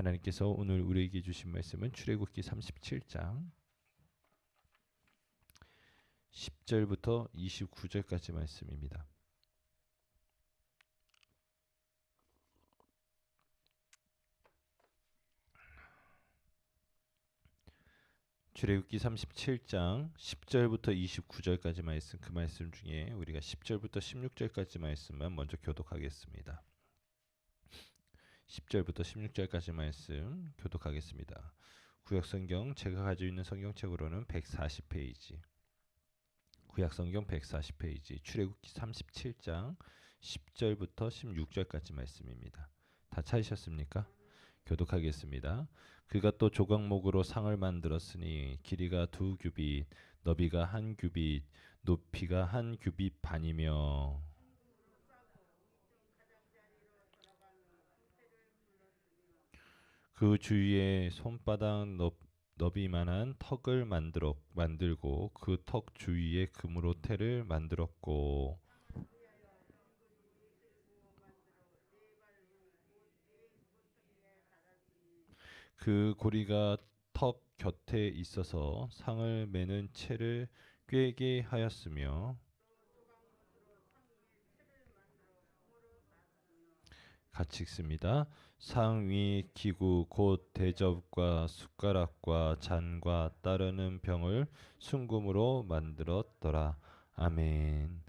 하나님께서 오늘 우리에게 주신 말씀은 출애굽기 37장 10절부터 29절까지 말씀입니다. 출애굽기 37장 10절부터 29절까지 말씀 그 말씀 중에 우리가 10절부터 16절까지 말씀만 먼저 교독하겠습니다. 10절부터 16절까지 말씀 교독하겠습니다. 구약 성경 제가 가지고 있는 성경책으로는 140페이지. 구약 성경 140페이지. 출애굽기 37장 10절부터 16절까지 말씀입니다. 다 찾으셨습니까? 교독하겠습니다. 그가 또 조각목으로 상을 만들었으니 길이가 두 규빗, 너비가 한 규빗, 높이가 한 규빗 반이며 그 주위에 손바닥 넓, 너비만한 턱을 만들어 만들고 그 턱 주위에 금으로 태를 만들었고. 그 고리가 턱 곁에 있어서 상을 매는 채를 꿰게 하였으며 같이 읽습니다. 상위 기구 곧 대접과 숟가락과 잔과 따르는 병을 순금으로 만들었더라. 아멘.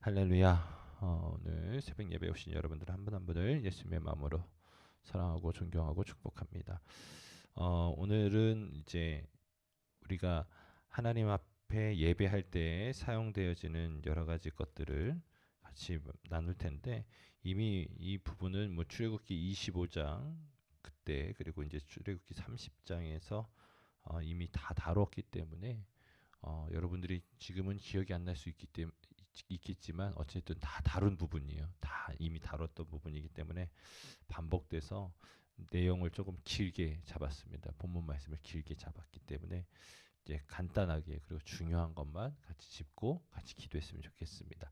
할렐루야. 어, 오늘 새벽 예배 오신 여러분들 한 분 한 분을 예수님의 마음으로 사랑하고 존경하고 축복합니다. 어, 오늘은 이제 우리가 하나님 앞에 예배할 때 사용되어지는 여러 가지 것들을 같이 나눌 텐데 이미 이 부분은 뭐 출애굽기 25장 그때 그리고 이제 출애굽기 30장에서 어, 이미 다 다뤘기 때문에 어, 여러분들이 지금은 기억이 안 날 수 있기 때문에 있겠지만 어쨌든 다 다룬 부분이에요. 다 이미 다뤘던 부분이기 때문에 반복돼서 내용을 조금 길게 잡았습니다. 본문 말씀을 길게 잡았기 때문에 이제 간단하게 그리고 중요한 것만 같이 짚고 같이 기도했으면 좋겠습니다.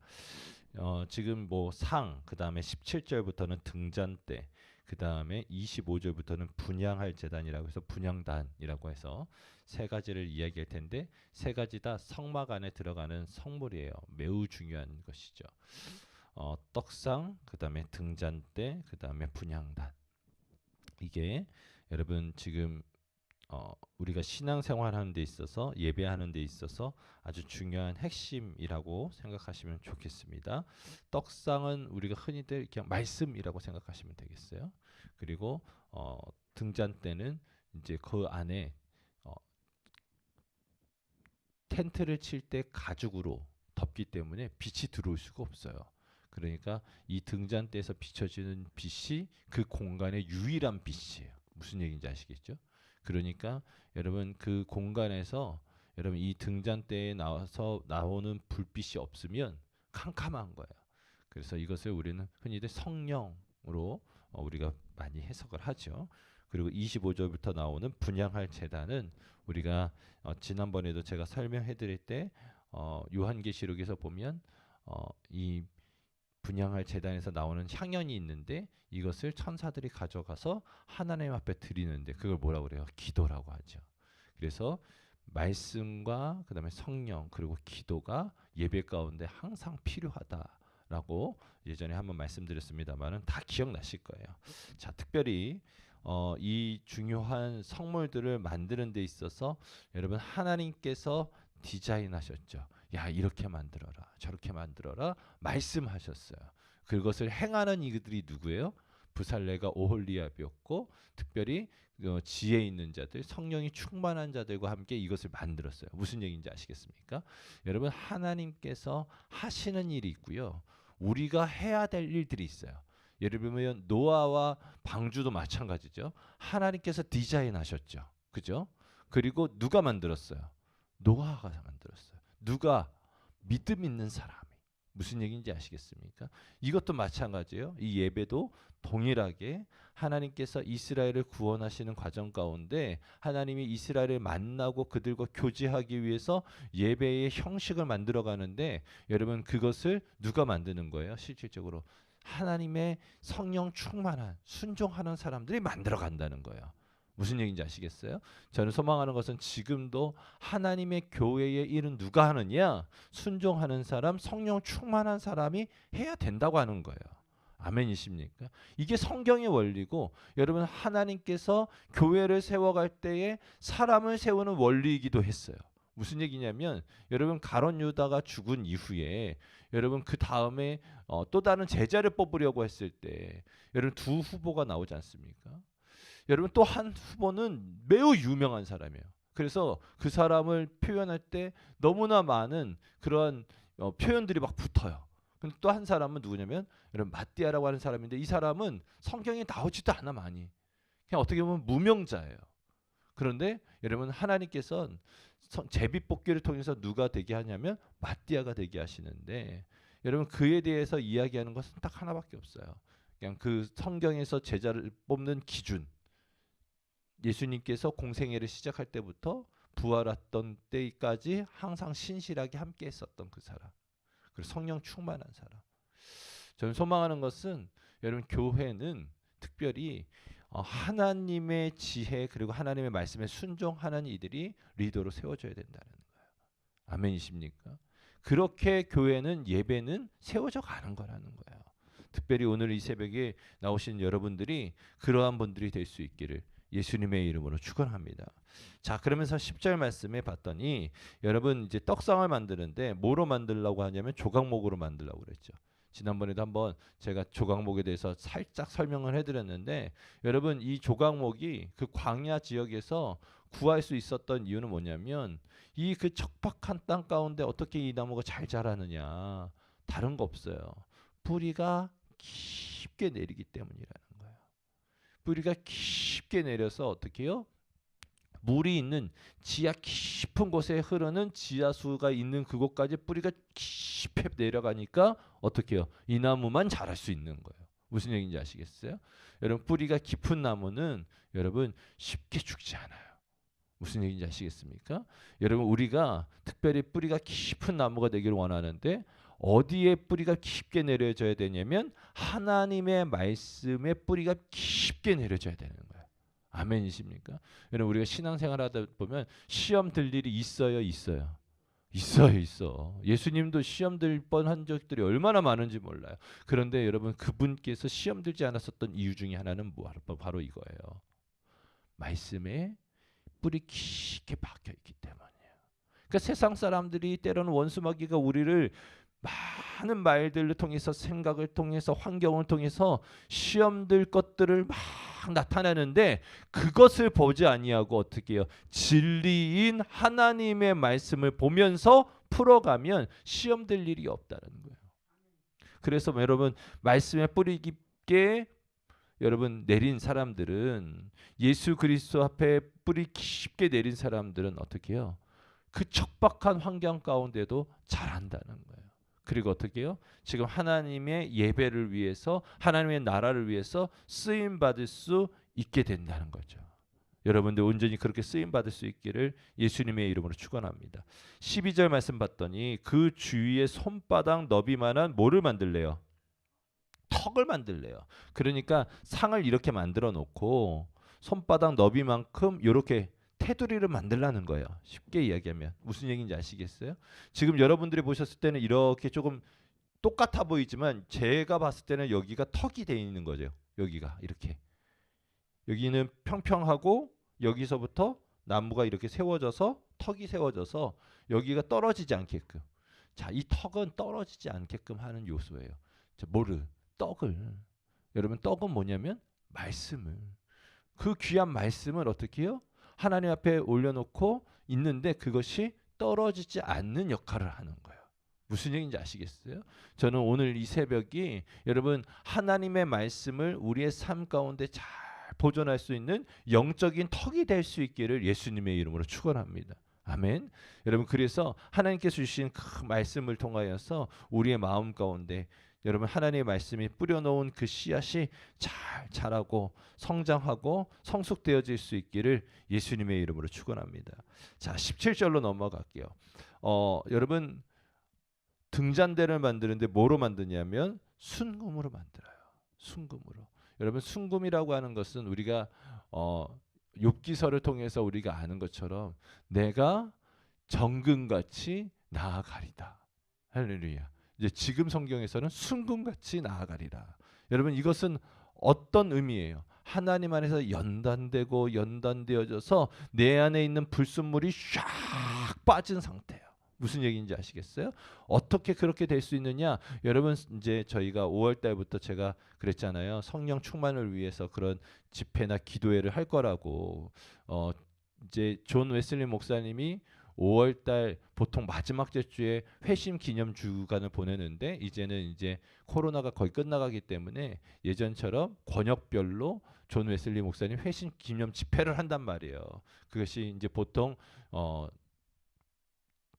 어, 지금 뭐 상, 그 다음에 17절부터는 등잔대, 그 다음에 25절부터는 분양할 재단이라고 해서 분양단이라고 해서 세 가지를 이야기할 텐데 세 가지 다 성막 안에 들어가는 성물이에요. 매우 중요한 것이죠. 어, 떡상, 그 다음에 등잔대, 그 다음에 분양단. 이게 여러분 지금 어, 우리가 신앙생활하는 데 있어서 예배하는 데 있어서 아주 중요한 핵심이라고 생각하시면 좋겠습니다. 떡상은 우리가 흔히들 그냥 말씀이라고 생각하시면 되겠어요. 그리고 어, 등잔대는 이제 그 안에 어, 텐트를 칠 때 가죽으로 덮기 때문에 빛이 들어올 수가 없어요. 그러니까 이 등잔대에서 비춰지는 빛이 그 공간의 유일한 빛이에요. 무슨 얘기인지 아시겠죠? 그러니까 여러분 그 공간에서 여러분 이 등잔대에 나와서 나오는 불빛이 없으면 캄캄한 거예요. 그래서 이것을 우리는 흔히들 성령으로 어, 우리가 많이 해석을 하죠. 그리고 25절부터 나오는 분양할 재단은 우리가 어, 지난번에도 제가 설명해 드릴 때 어, 요한계시록에서 보면 어, 이 분양할 재단에서 나오는 향연이 있는데 이것을 천사들이 가져가서 하나님 앞에 드리는데 그걸 뭐라고 그래요? 기도라고 하죠. 그래서 말씀과 그다음에 성령 그리고 기도가 예배 가운데 항상 필요하다 라고 예전에 한번 말씀드렸습니다만은 다 기억나실 거예요. 자, 특별히 어, 이 중요한 성물들을 만드는 데 있어서 여러분 하나님께서 디자인하셨죠. 야 이렇게 만들어라 저렇게 만들어라 말씀하셨어요. 그것을 행하는 이들이 누구예요? 부살레가 오홀리압이었고 특별히 어, 지혜 있는 자들, 성령이 충만한 자들과 함께 이것을 만들었어요. 무슨 얘기인지 아시겠습니까? 여러분 하나님께서 하시는 일이 있고요. 우리가 해야 될 일들이 있어요. 예를 들면 노아와 방주도 마찬가지죠. 하나님께서 디자인하셨죠. 그죠? 그리고 누가 만들었어요? 노아가 만들었어요. 누가 믿음 있는 사람이 무슨 얘기인지 아시겠습니까? 이것도 마찬가지예요. 이 예배도 동일하게 하나님께서 이스라엘을 구원하시는 과정 가운데 하나님이 이스라엘을 만나고 그들과 교제하기 위해서 예배의 형식을 만들어 가는데 여러분 그것을 누가 만드는 거예요? 실질적으로 하나님의 성령 충만한 순종하는 사람들이 만들어 간다는 거예요. 무슨 얘기인지 아시겠어요? 저는 소망하는 것은 지금도 하나님의 교회의 일은 누가 하느냐? 순종하는 사람, 성령 충만한 사람이 해야 된다고 하는 거예요. 아멘이십니까? 이게 성경의 원리고 여러분 하나님께서 교회를 세워갈 때에 사람을 세우는 원리이기도 했어요. 무슨 얘기냐면 여러분 가론 유다가 죽은 이후에 여러분 그 다음에 어, 또 다른 제자를 뽑으려고 했을 때 여러분 두 후보가 나오지 않습니까? 여러분 또 한 후보는 매우 유명한 사람이에요. 그래서 그 사람을 표현할 때 너무나 많은 그런 어, 표현들이 막 붙어요. 근데 또 한 사람은 누구냐면 여러분 마띠아라고 하는 사람인데 이 사람은 성경에 나오지도 않아 많이. 그냥 어떻게 보면 무명자예요. 그런데 여러분 하나님께서는 제비 뽑기를 통해서 누가 되게 하냐면 마띠아가 되게 하시는데 여러분 그에 대해서 이야기하는 것은 딱 하나밖에 없어요. 그냥 그 성경에서 제자를 뽑는 기준. 예수님께서 공생애를 시작할 때부터 부활했던 때까지 항상 신실하게 함께 했었던 그 사람. 그리고 성령 충만한 사람. 저는 소망하는 것은 여러분 교회는 특별히 어, 하나님의 지혜 그리고 하나님의 말씀에 순종하는 이들이 리더로 세워져야 된다는 거예요. 아멘이십니까? 그렇게 교회는 예배는 세워져 가는 거라는 거예요. 특별히 오늘 이 새벽에 나오신 여러분들이 그러한 분들이 될 수 있기를 예수님의 이름으로 축원합니다. 자, 그러면서 10절 말씀에 봤더니 여러분 이제 떡상을 만드는데 뭐로 만들려고 하냐면 조각목으로 만들려고 그랬죠. 지난번에도 한번 제가 조각목에 대해서 살짝 설명을 해드렸는데 여러분 이 조각목이 그 광야 지역에서 구할 수 있었던 이유는 뭐냐면 이 그 척박한 땅 가운데 어떻게 이 나무가 잘 자라느냐 다른 거 없어요. 뿌리가 깊게 내리기 때문이라는 거예요. 뿌리가 깊게 내려서 어떻게 해요? 물이 있는 지하 깊은 곳에 흐르는 지하수가 있는 그곳까지 뿌리가 깊이 내려가니까 어떻게 해요? 이 나무만 자랄 수 있는 거예요. 무슨 얘기인지 아시겠어요? 여러분 뿌리가 깊은 나무는 여러분 쉽게 죽지 않아요. 무슨 얘기인지 아시겠습니까? 여러분 우리가 특별히 뿌리가 깊은 나무가 되기를 원하는데 어디에 뿌리가 깊게 내려져야 되냐면 하나님의 말씀에 뿌리가 깊게 내려져야 되는 거예요. 아멘이십니까? 여러분 우리가 신앙생활 하다 보면 시험 들 일이 있어요, 있어요. 있어요, 있어. 예수님도 시험 들 뻔한 적들이 얼마나 많은지 몰라요. 그런데 여러분 그분께서 시험 들지 않았었던 이유 중에 하나는 뭐 바로 이거예요. 말씀에 뿌리 깊게 박혀 있기 때문이에요. 그러니까 세상 사람들이 때로는 원수마귀가 우리를 많은 말들을 통해서 생각을 통해서 환경을 통해서 시험들 것들을 막 나타내는데 그것을 보지 아니하고 어떻게 해요? 진리인 하나님의 말씀을 보면서 풀어가면 시험될 일이 없다는 거예요. 그래서 여러분 말씀에 뿌리 깊게 여러분 내린 사람들은 예수 그리스도 앞에 뿌리 깊게 내린 사람들은 어떻게 해요? 그 척박한 환경 가운데도 잘한다는 거예요. 그리고 어떻게 해요? 지금 하나님의 예배를 위해서 하나님의 나라를 위해서 쓰임 받을 수 있게 된다는 거죠. 여러분들 온전히 그렇게 쓰임 받을 수 있기를 예수님의 이름으로 축원합니다. 12절 말씀 봤더니 그 주위에 손바닥 너비만한 뭐를 만들래요? 턱을 만들래요. 그러니까 상을 이렇게 만들어 놓고 손바닥 너비만큼 이렇게 테두리를 만들라는 거예요. 쉽게 이야기하면 무슨 얘기인지 아시겠어요? 지금 여러분들이 보셨을 때는 이렇게 조금 똑같아 보이지만 제가 봤을 때는 여기가 턱이 돼 있는 거죠. 여기가 이렇게 여기는 평평하고 여기서부터 나무가 이렇게 세워져서 턱이 세워져서 여기가 떨어지지 않게끔 자, 이 턱은 떨어지지 않게끔 하는 요소예요. 자, 뭐를 떡을 여러분 떡은 뭐냐면 말씀을 그 귀한 말씀을 어떻게 해요? 하나님 앞에 올려놓고 있는데 그것이 떨어지지 않는 역할을 하는 거예요. 무슨 얘기인지 아시겠어요? 저는 오늘 이 새벽이 여러분 하나님의 말씀을 우리의 삶 가운데 잘 보존할 수 있는 영적인 턱이 될 수 있기를 예수님의 이름으로 축원합니다. 아멘. 여러분 그래서 하나님께서 주신 그 말씀을 통하여서 우리의 마음 가운데 여러분 하나님의 말씀이 뿌려놓은 그 씨앗이 잘 자라고 성장하고 성숙되어질 수 있기를 예수님의 이름으로 축원합니다. 자, 17절로 넘어갈게요. 어, 여러분 등잔대를 만드는데 뭐로 만드냐면 순금으로 만들어요. 순금으로. 여러분 순금이라고 하는 것은 우리가 어 욥기서를 통해서 우리가 아는 것처럼 내가 정금같이 나아가리다. 할렐루야. 이제 지금 성경에서는 순금같이 나아가리라. 여러분 이것은 어떤 의미예요? 하나님 안에서 연단되고 연단되어져서 내 안에 있는 불순물이 샥 빠진 상태예요. 무슨 얘기인지 아시겠어요? 어떻게 그렇게 될 수 있느냐? 여러분 이제 저희가 5월 달부터 제가 그랬잖아요. 성령 충만을 위해서 그런 집회나 기도회를 할 거라고. 어 이제 존 웨슬리 목사님이 5월 달 보통 마지막 주에 회심 기념 주간을 보내는데 이제는 이제 코로나가 거의 끝나가기 때문에 예전처럼 권역별로 존 웨슬리 목사님 회심 기념 집회를 한단 말이에요. 그것이 이제 보통 어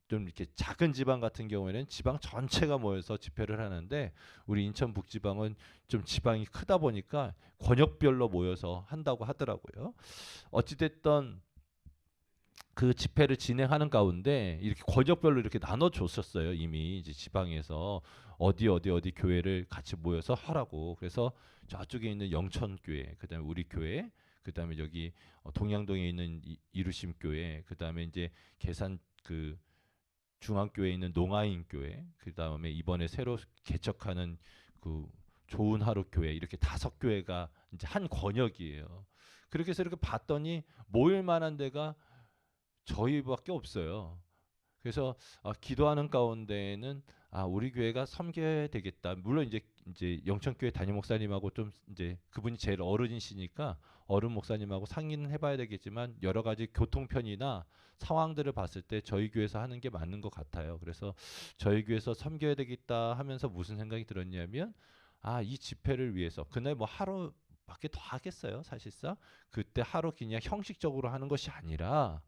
좀 이렇게 작은 지방 같은 경우에는 지방 전체가 모여서 집회를 하는데 우리 인천 북지방은 좀 지방이 크다 보니까 권역별로 모여서 한다고 하더라고요. 어찌 됐던 그 집회를 진행하는 가운데 이렇게 권역별로 이렇게 나눠 줬었어요. 이미 이제 지방에서 어디 어디 어디 교회를 같이 모여서 하라고. 그래서 저쪽에 있는 영천 교회, 그다음에 우리 교회, 그다음에 여기 어, 동양동에 있는 이- 이루심 교회, 그다음에 이제 계산 그 중앙교회에 있는 농아인 교회, 그다음에 이번에 새로 개척하는 그 좋은 하루 교회 이렇게 다섯 교회가 이제 한 권역이에요. 그렇게 해서 이렇게 봤더니 모일 만한 데가 저희밖에 없어요. 그래서 아, 기도하는 가운데에는 아 우리 교회가 섬겨야 되겠다. 물론 이제 이제 영천교회 담임 목사님하고 좀 이제 그분이 제일 어른이시니까 어른 목사님하고 상의는 해봐야 되겠지만 여러 가지 교통편이나 상황들을 봤을 때 저희 교회에서 하는 게 맞는 것 같아요. 그래서 저희 교회에서 섬겨야 되겠다 하면서 무슨 생각이 들었냐면 아 이 집회를 위해서 그날 뭐 하루 밖에 더 하겠어요 사실상 그때 하루 그냥 형식적으로 하는 것이 아니라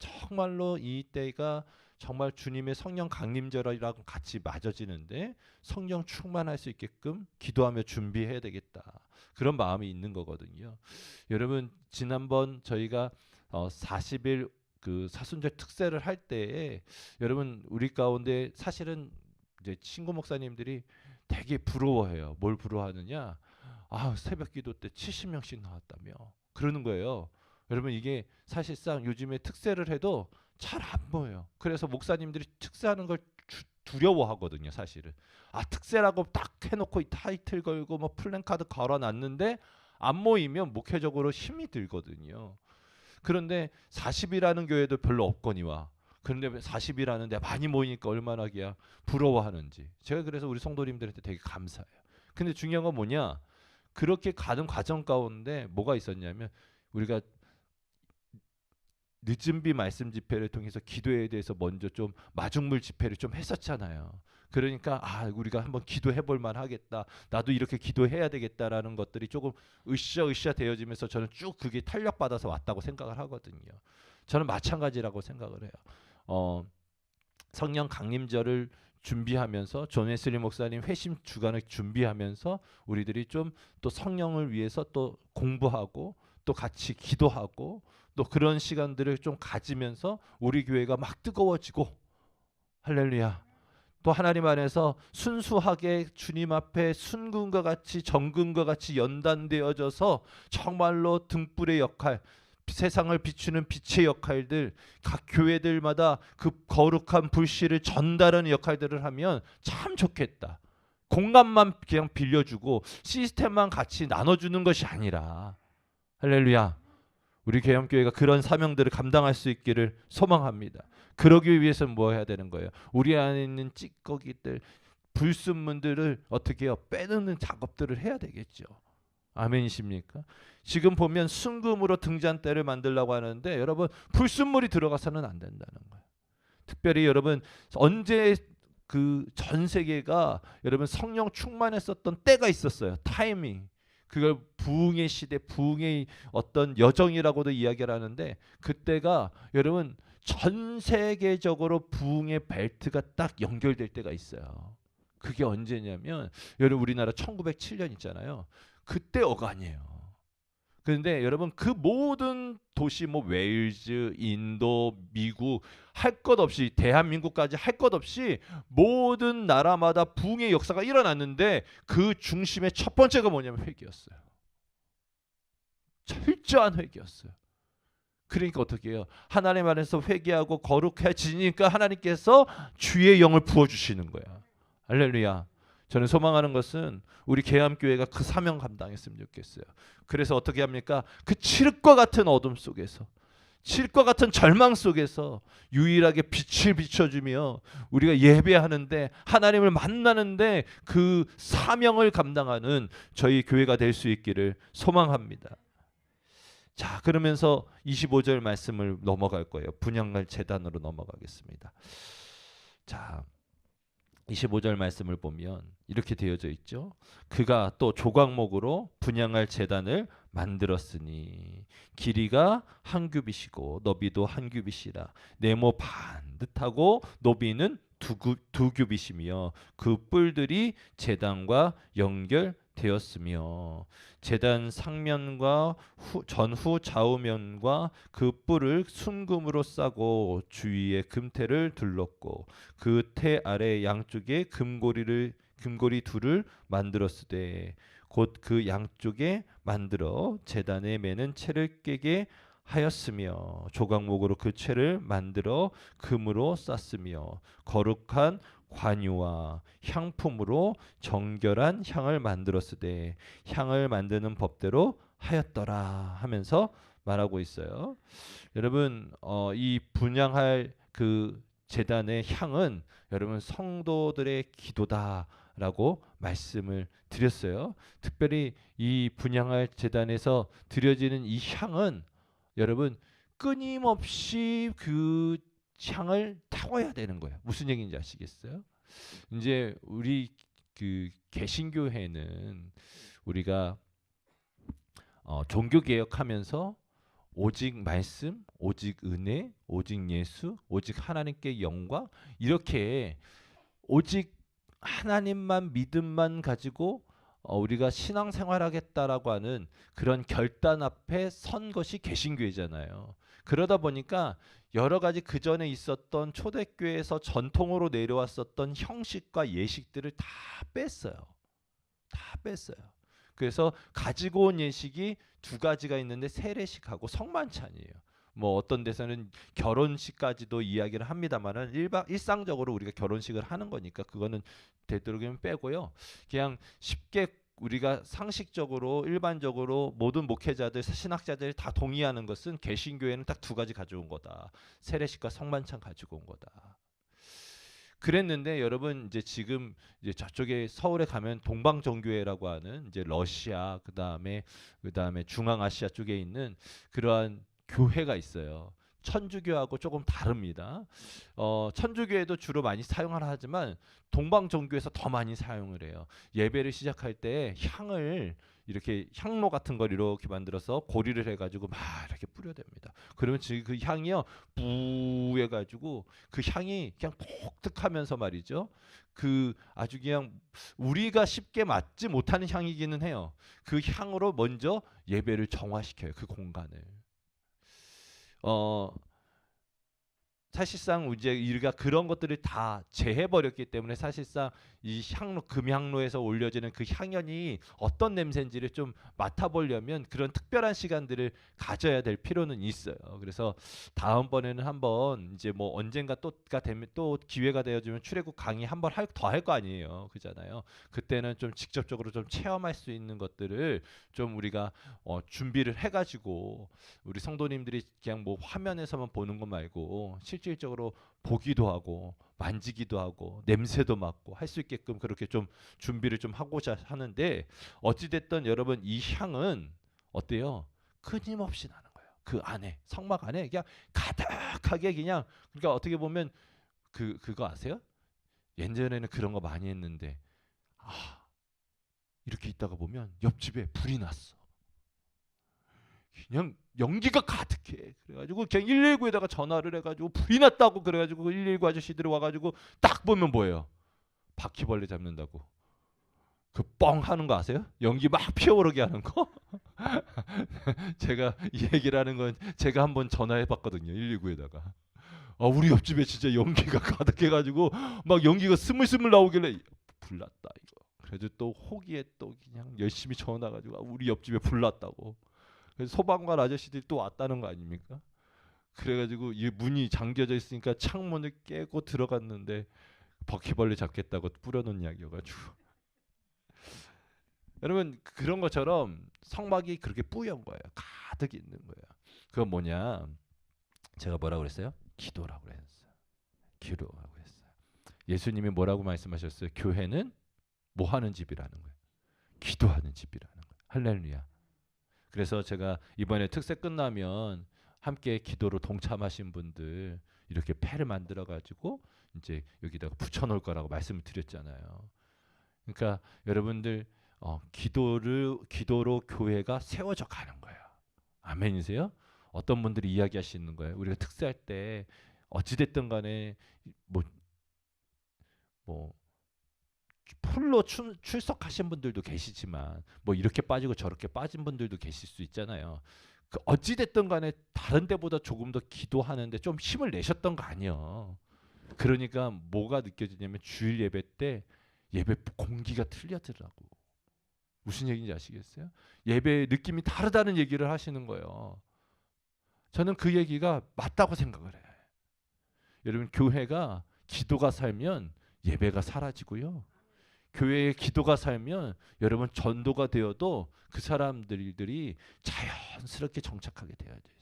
정말로 이 때가 정말 주님의 성령 강림절이랑 같이 맞아지는데 성령 충만할 수 있게끔 기도하며 준비해야 되겠다. 그런 마음이 있는 거거든요. 여러분 지난번 저희가 어 40일 그 사순절 특세를 할 때에 여러분 우리 가운데 사실은 이제 친구 목사님들이 되게 부러워해요. 뭘 부러워하느냐? 아, 새벽 기도 때 70명씩 나왔다며. 그러는 거예요. 여러분 이게 사실상 요즘에 특세를 해도 잘안 모여요. 그래서 목사님들이 특세하는 걸 주- 두려워하거든요, 사실은. 아, 특세라고 딱 해놓고 이 타이틀 걸고 뭐 플랜카드 걸어놨는데 안 모이면 목회적으로 힘이 들거든요. 그런데 40이라는 교회도 별로 없거니와 그런데 40이라는데 많이 모이니까 얼마나 그냥 부러워하는지 제가 그래서 우리 성도님들한테 되게 감사해요. 근데 중요한 건 뭐냐? 그렇게 가는 과정 가운데 뭐가 있었냐면 우리가 늦은 비 말씀 집회를 통해서 기도에 대해서 먼저 좀 마중물 집회를 좀 했었잖아요. 그러니까 아 우리가 한번 기도해 볼 만하겠다. 나도 이렇게 기도해야 되겠다라는 것들이 조금 으쌰으쌰 되어지면서 저는 쭉 그게 탄력 받아서 왔다고 생각을 하거든요. 저는 마찬가지라고 생각을 해요. 어, 성령 강림절을 준비하면서 존 웨슬리 목사님 회심 주간을 준비하면서 우리들이 좀 또 성령을 위해서 또 공부하고 또 같이 기도하고 또 그런 시간들을 좀 가지면서 우리 교회가 막 뜨거워지고 할렐루야. 또 하나님 안에서 순수하게 주님 앞에 순금과 같이 정금과 같이 연단되어져서 정말로 등불의 역할, 세상을 비추는 빛의 역할들, 각 교회들마다 그 거룩한 불씨를 전달하는 역할들을 하면 참 좋겠다. 공간만 그냥 빌려주고 시스템만 같이 나눠주는 것이 아니라 할렐루야. 우리 개혁교회가 그런 사명들을 감당할 수 있기를 소망합니다. 그러기 위해서는 뭐 해야 되는 거예요? 우리 안에 있는 찌꺼기들, 불순물들을 어떻게 해요? 빼놓는 작업들을 해야 되겠죠. 아멘이십니까? 지금 보면 순금으로 등잔대를 만들려고 하는데 여러분 불순물이 들어가서는 안 된다는 거예요. 특별히 여러분 언제 그 전 세계가 여러분 성령 충만했었던 때가 있었어요. 타이밍. 그걸 부흥의 시대, 부흥의 어떤 여정이라고도 이야기를 하는데 그때가 여러분 전 세계적으로 부흥의 벨트가 딱 연결될 때가 있어요. 그게 언제냐면 여러분 우리나라 1907년 있잖아요. 그때 어간이에요. 그런데 여러분 그 모든 도시 뭐 웨일즈, 인도, 미국 할 것 없이 대한민국까지 할 것 없이 모든 나라마다 붕의 역사가 일어났는데 그 중심의 첫 번째가 뭐냐면 회개였어요. 철저한 회개였어요. 그러니까 어떻게 해요? 하나님 안에서 회개하고 거룩해지니까 하나님께서 주의 영을 부어 주시는 거야. 할렐루야. 저는 소망하는 것은 우리 계암교회가 그 사명 감당했으면 좋겠어요. 그래서 어떻게 합니까? 그 칠과 같은 어둠 속에서 칠과 같은 절망 속에서 유일하게 빛을 비춰주며 우리가 예배하는데 하나님을 만나는데 그 사명을 감당하는 저희 교회가 될 수 있기를 소망합니다. 자, 그러면서 25절 말씀을 넘어갈 거예요. 분양갈 재단으로 넘어가겠습니다. 자, 25절 말씀을 보면 이렇게 되어져 있죠. 그가 또 조각목으로 분양할 재단을 만들었으니 길이가 한 규빗이고 너비도 한 규빗이라 네모 반듯하고 너비는 두, 구, 두 규빗이며 그 뿔들이 재단과 연결 되었으며 재단 상면과 후, 전후 좌우면과 그 뿔을 순금으로 싸고 주위에 금태를 둘렀고 그 태 아래 양쪽에 금고리를 금고리 둘을 만들었으되 곧 그 양쪽에 만들어 재단에 매는 채를 깨게 하였으며 조각목으로 그 채를 만들어 금으로 쌌으며 거룩한 관유와 향품으로 정결한 향을 만들었으되 향을 만드는 법대로 하였더라 하면서 말하고 있어요. 여러분 어, 이 분양할 그 재단의 향은 여러분 성도들의 기도다라고 말씀을 드렸어요. 특별히 이 분양할 재단에서 드려지는 이 향은 여러분 끊임없이 그 향을 타고야 되는 거예요. 무슨 얘기인지 아시겠어요? 이제 우리 그 개신교회는 우리가 어, 종교 개혁하면서 오직 말씀, 오직 은혜, 오직 예수, 오직 하나님께 영광 이렇게 오직 하나님만 믿음만 가지고 어, 우리가 신앙생활하겠다라고 하는 그런 결단 앞에 선 것이 개신교회잖아요. 그러다 보니까 여러 가지 그 전에 있었던 초대교회에서 전통으로 내려왔었던 형식과 예식들을 다 뺐어요. 다 뺐어요. 그래서 가지고 온 예식이 두 가지가 있는데 세례식하고 성만찬이에요. 뭐 어떤 데서는 결혼식까지도 이야기를 합니다만은 일상적으로 우리가 결혼식을 하는 거니까 그거는 되도록이면 빼고요. 그냥 쉽게 우리가 상식적으로 일반적으로 모든 목회자들 신학자들이 다 동의하는 것은 개신교회는 딱 두 가지 가져온 거다. 세례식과 성만찬 가지고 온 거다. 그랬는데 여러분 이제 지금 이제 저쪽에 서울에 가면 동방정교회라고 하는 이제 러시아 그다음에 그다음에 중앙아시아 쪽에 있는 그러한 교회가 있어요. 천주교하고 조금 다릅니다. 어, 천주교에도 주로 많이 사용하라 하지만 동방 종교에서 더 많이 사용을 해요. 예배를 시작할 때 향을 이렇게 향로 같은 걸 이렇게 만들어서 고리를 해가지고 막 이렇게 뿌려댑니다. 그러면 지금 그 향이요 뿌 해가지고 그 향이 그냥 폭득하면서 말이죠. 그 아주 그냥 우리가 쉽게 맡지 못하는 향이기는 해요. 그 향으로 먼저 예배를 정화시켜요. 그 공간을. 어 사실상 이제 우리가 그런 것들을 다 제해 버렸기 때문에 사실상 이 향로 금향로에서 올려지는 그 향연이 어떤 냄새인지를 좀 맡아보려면 그런 특별한 시간들을 가져야 될 필요는 있어요. 그래서 다음번에는 한번 이제 뭐 언젠가 또가 되면 또 기회가 되어지면 출애굽 강의 한번 더 할 거 아니에요. 그잖아요. 그때는 좀 직접적으로 좀 체험할 수 있는 것들을 좀 우리가 어 준비를 해가지고 우리 성도님들이 그냥 뭐 화면에서만 보는 것 말고 실 질적으로 보기도 하고 만지기도 하고 냄새도 맡고 할 수 있게끔 그렇게 좀 준비를 좀 하고자 하는데 어찌 됐든 여러분 이 향은 어때요? 끊임없이 나는 거예요. 그 안에 성막 안에 그냥 가득하게 그냥 그러니까 어떻게 보면 그 그거 아세요? 예전에는 그런 거 많이 했는데 아 이렇게 있다가 보면 옆집에 불이 났어. 그냥 연기가 가득해. 그래가지고 그냥 119에다가 전화를 해가지고 불이 났다고 그래가지고 119 아저씨들이 와가지고 딱 보면 뭐예요? 바퀴벌레 잡는다고. 그 뻥 하는 거 아세요? 연기 막 피어오르게 하는 거. 제가 이 얘기를 하는 건 제가 한번 전화해 봤거든요. 119에다가. 아, 우리 옆집에 진짜 연기가 가득해가지고 막 연기가 스물스물 나오길래 불났다 이거. 그래도 또 호기에 또 그냥 열심히 전화가지고 아, 우리 옆집에 불났다고. 소방관 아저씨들이 또 왔다는 거 아닙니까? 그래가지고 이 문이 잠겨져 있으니까 창문을 깨고 들어갔는데 바퀴벌레 잡겠다고 뿌려놓은 약이어가지고. 여러분 그런 것처럼 성막이 그렇게 뿌연 거예요. 가득 있는 거예요. 그건 뭐냐? 제가 뭐라고 그랬어요? 기도라고 그랬어요. 기도라고 했어요. 예수님이 뭐라고 말씀하셨어요? 교회는 뭐 하는 집이라는 거예요. 기도하는 집이라는 거예요. 할렐루야. 그래서 제가 이번에 특세 끝나면 함께 기도로 동참하신 분들 이렇게 패를 만들어 가지고 이제 여기다가 붙여 놓을 거라고 말씀을 드렸잖아요. 그러니까 여러분들 어, 기도를 기도로 교회가 세워져 가는 거예요. 아멘이세요? 어떤 분들이 이야기하시는 거예요. 우리가 특세할 때 어찌 됐든 간에 뭐뭐 풀로 출, 출석하신 분들도 계시지만 뭐 이렇게 빠지고 저렇게 빠진 분들도 계실 수 있잖아요. 그 어찌 됐든 간에 다른 데보다 조금 더 기도하는데 좀 힘을 내셨던 거 아니에요. 그러니까 뭐가 느껴지냐면 주일 예배 때 예배 공기가 틀려더라고. 무슨 얘기인지 아시겠어요? 예배 느낌이 다르다는 얘기를 하시는 거예요. 저는 그 얘기가 맞다고 생각을 해요. 여러분 교회가 기도가 살면 예배가 사라지고요. 교회의 기도가 살면 여러분 전도가 되어도 그 사람들이 자연스럽게 정착하게 되어야 돼요.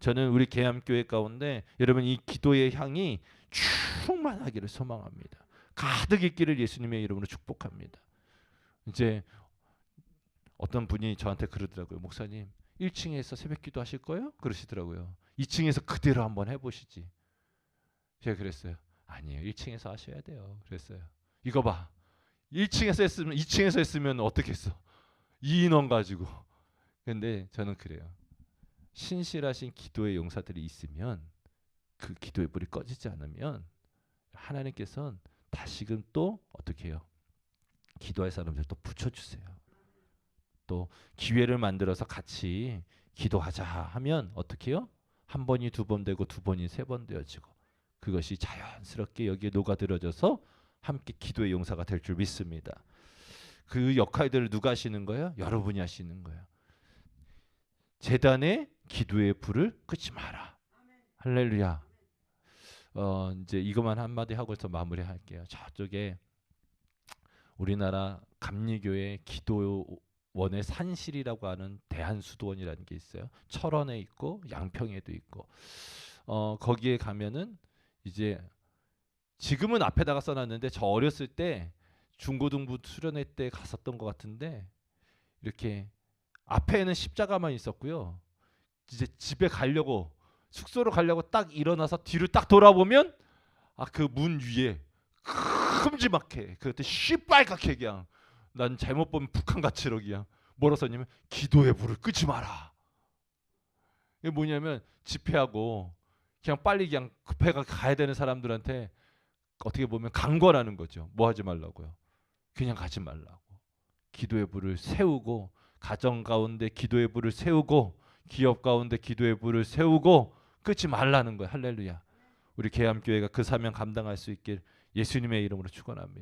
저는 우리 계암교회 가운데 여러분 이 기도의 향이 충만하기를 소망합니다. 가득 있기를 예수님의 이름으로 축복합니다. 이제 어떤 분이 저한테 그러더라고요. 목사님, 1층에서 새벽 기도 하실 거예요? 그러시더라고요. 2층에서 그대로 한번 해보시지. 제가 그랬어요. 아니에요. 1층에서 하셔야 돼요. 그랬어요. 이거 봐. 1층에서 했으면 2층에서 했으면 어떻게 했어? 2인원 가지고. 근데 저는 그래요. 신실하신 기도의 용사들이 있으면 그 기도의 불이 꺼지지 않으면 하나님께서는 다시금 또 어떻게 해요? 기도할 사람들 또 붙여주세요. 또 기회를 만들어서 같이 기도하자 하면 어떻게 해요? 한 번이 두 번 되고 두 번이 세 번 되어지고 그것이 자연스럽게 여기에 녹아들어져서 함께 기도의 용사가 될 줄 믿습니다. 그 역할들을 누가 하시는 거예요? 여러분이 하시는 거예요. 재단의 기도의 불을 끄지 마라. 할렐루야. 어 이제 이것만 한마디 하고서 마무리할게요. 저쪽에 우리나라 감리교회 기도원의 산실이라고 하는 대한수도원이라는 게 있어요. 철원에 있고 양평에도 있고 어 거기에 가면은 이제 지금은 앞에다가 써놨는데 저 어렸을 때 중고등부 수련회 때 갔었던 것 같은데 이렇게 앞에는 십자가만 있었고요. 이제 집에 가려고 숙소로 가려고 딱 일어나서 뒤를 딱 돌아보면 아 그 문 위에 큼지막해 그때 시빨갛게 그냥 난 잘못 보면 북한 가치로 그냥 뭐라 썼냐면 기도의 불을 끄지 마라. 이게 뭐냐면 집회하고 그냥 빨리 그냥 급해 가야 되는 사람들한테 어떻게 보면 강권하는 거죠. 뭐 하지 말라고요. 그냥 가지 말라고. 기도의 불을 세우고 가정 가운데 기도의 불을 세우고 기업 가운데 기도의 불을 세우고 끄지 말라는 거예요. 할렐루야. 우리 계암교회가 그 사명 감당할 수 있길 예수님의 이름으로 축원합니다.